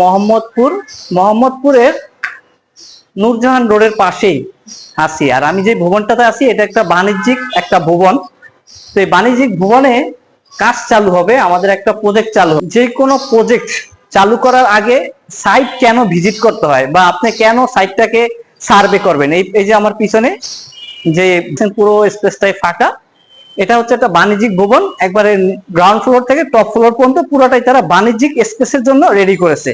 মোহাম্মদপুর, মোহাম্মদপুরের নূরজাহান রোডের পাশেই আছি। আর আমি যে ভবনটাতে আছি, এটা একটা বাণিজ্যিক একটা ভবন। তো এই বাণিজ্যিক ভবনে কাজ চালু হবে, আমাদের একটা প্রজেক্ট চালু যে কোনো প্রজেক্ট চালু করার আগে সাইট কেন ভিজিট করতে হয় বা আপনি কেন সাইটটাকে সার্ভে করবেন? এই যে আমার পিছনে যে পুরো স্পেসটাই ফাঁকা এটা হচ্ছে একটা বাণিজ্যিক ভবন, একবারে গ্রাউন্ড ফ্লোর থেকে টপ ফ্লোর পর্যন্ত পুরোটাই তারা বাণিজ্যিক স্পেসের জন্য রেডি করেছে।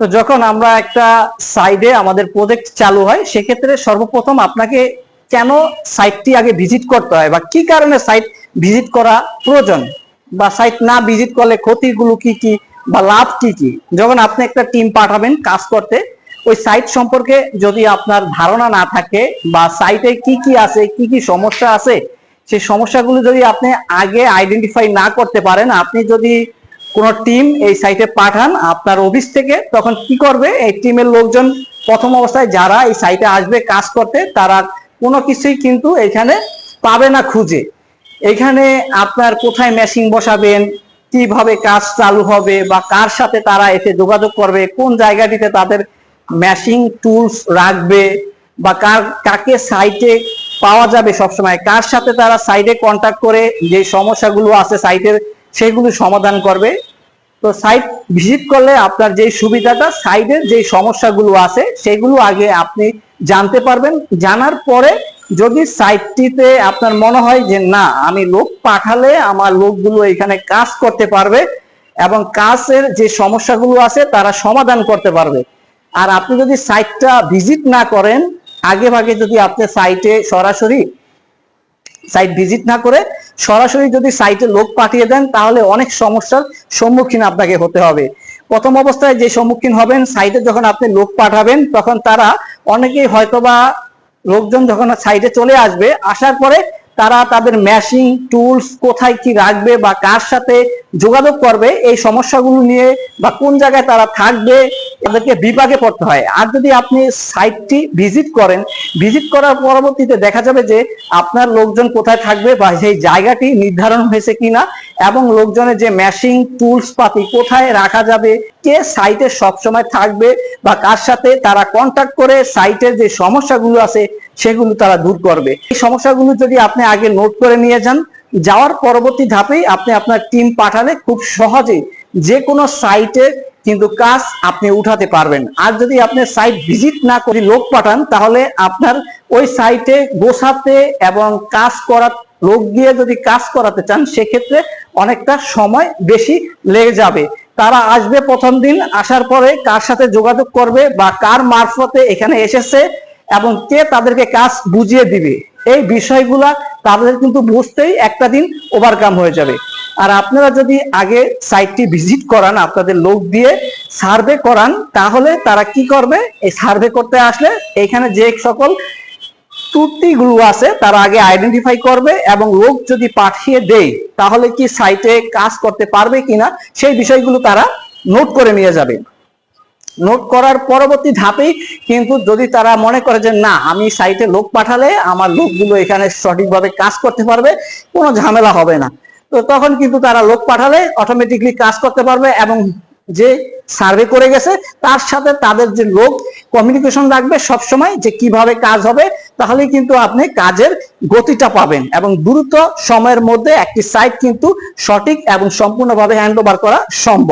তো যখন আমরা একটা সাইডে আমাদের প্রজেক্ট চালু হয়, সেক্ষেত্রে সর্বপ্রথম আপনাকে কেন সাইটটি আগে ভিজিট করতে হয় বা কি কারণে সাইট ভিজিট করা প্রয়োজন বা সাইট না ভিজিট করলে ক্ষতিগুলো কি কি বা লাভ কি কি? যখন আপনি একটা টিম পাঠাবেন কাজ করতে, ওই সাইট সম্পর্কে যদি আপনার ধারণা না থাকে বা সাইটে কি কি আছে, কি কি সমস্যা আছে সেই সমস্যাগুলো যদি আপনি আগে আইডেন্টিফাই না করতে পারেন, আপনি যদি কোন টিম এই সাইটে পাঠান আপনার অফিস থেকে, তখন কি করবে? এই টিমের লোকজন প্রথম অবস্থায় যারা এই সাইটে আসবে, কাজ করতে, তারা কোনো কিছুই কিন্তু এখানে পাবে না খুঁজে। এখানে আপনার কোথায় মেশিন বসাবেন, কীভাবে কাজ চালু হবে, বা কার সাথে তারা এতে যোগাযোগ করবে, কোন জায়গাটিতে তাদের মেশিং টুলস রাখবে, বা কার, কাকে সাইটে পাওয়া যাবে সবসময়। কার সাথে তারা সাইটে কন্ট্যাক্ট করে, যে সমস্যাগুলো আছে সাইটের সেগুলো সমাধান করবে। তো সাইট ভিজিট করলে আপনার যে সুবিধাটা সাইডের যে সমস্যাগুলো আছে, সেগুলো আগে আপনি জানতে পারবেন। জানার পরে যদি সাইটটিতে আপনার মনে হয় যে, না, আমি লোক পাঠালে আমার লোকগুলো এখানে কাজ করতে পারবে এবং কাজের যে সমস্যাগুলো আছে, তারা সমাধান করতে পারবে। আর আপনি যদি সাইটটা ভিজিট না করেন আগে ভাগে যদি আপনি সাইটে সরাসরি সাইট ভিজিট না করে সরাসরি যদি সাইটে লোক পাঠিয়ে দেন, তাহলে অনেক সমস্যার সম্মুখীন আপনাকে হতে হবে। প্রথম অবস্থায় যে সম্মুখীন হবেন সাইটে যখন আপনি লোক পাঠাবেন, তখন তারা অনেকেই হয়তোবা লোকজন যখন সাইটে চলে আসবে, আসার পরে তারা তাদের ম্যাশিং টুলস কোথায় কি রাখবে বা কার সাথে যোগাযোগ করবে, এই সমস্যাগুলো নিয়ে বা কোন জায়গায় তারা থাকবে তাদেরকে বিভাগে পড়তে হয়। আর যদি আপনি সাইটটি ভিজিট করেন ভিজিট করার পরবর্তীতে দেখা যাবে যে আপনার লোকজন কোথায় থাকবে বা সেই জায়গাটি নির্ধারণ হয়েছে কিনা এবং লোকজনের যে ম্যাশিং টুলস পাতি কোথায় রাখা যাবে, কে সাইটে সবসময় থাকবে বা কার সাথে তারা কন্ট্যাক্ট করে সাইটের যে সমস্যাগুলো আছে সেগুলো তারা দূর করবে। এই সমস্যাগুলো যদি আপনি আগে নোট করে নিয়ে যান, যাওয়ার পরবর্তী ধাপেই আপনি আপনার টিম পাঠালে খুব সহজে যে কোনো সাইটে কিন্তু কাজ আপনি উঠাতে পারবেন। আর যদি আপনি সাইট ভিজিট না করে লোক পাঠান, তাহলে আপনার ওই সাইটে গোছাতে এবং কাজ করা, লোক দিয়ে যদি কাজ করাতে চান, সেক্ষেত্রে অনেকটা সময় বেশি লেগে যাবে। তারা আসবে প্রথম দিন, আসার পরে কার সাথে যোগাযোগ করবে বা কার মারফতে এখানে এসেছে এবং কে তাদেরকে কাজ বুঝিয়ে দিবে, এই বিষয়গুলা তাদের কিন্তু বুঝতেই একটা দিন ওভারকাম হয়ে যাবে। আর আপনারা যদি আগে সাইটটি ভিজিট করান, আপনাদের লোক দিয়ে সার্ভে করান, তাহলে তারা কি করবে? এই সার্ভে করতে আসলে এখানে যে সকল ত্রুটিগুলো আছে, তারা আগে আইডেন্টিফাই করবে এবং লোক যদি পাঠিয়ে দেয়, তাহলে কি সাইটে কাজ করতে পারবে কিনা, সেই বিষয়গুলো তারা নোট করে নিয়ে যাবে। নোট করার পরবর্তী ধাপেই কিন্তু যদি তারা মনে করে যে, না, আমি সাইটে লোক পাঠালে আমার লোকগুলো এখানে সঠিকভাবে কাজ করতে পারবে, কোনো ঝামেলা হবে না। তো তখন কিন্তু তারা লোক পাঠালে অটোমেটিকলি কাজ করতে পারবে এবং যে সার্ভে করে গেছে, তার সাথে তাদের যে লোক কমিউনিকেশন রাখবে সবসময় যে কীভাবে কাজ হবে তাহলে কিন্তু আপনি কাজের গতিটা পাবেন এবং দ্রুত সময়ের মধ্যে একটি সাইট কিন্তু সঠিক এবং সম্পূর্ণভাবে হ্যান্ড করা সম্ভব।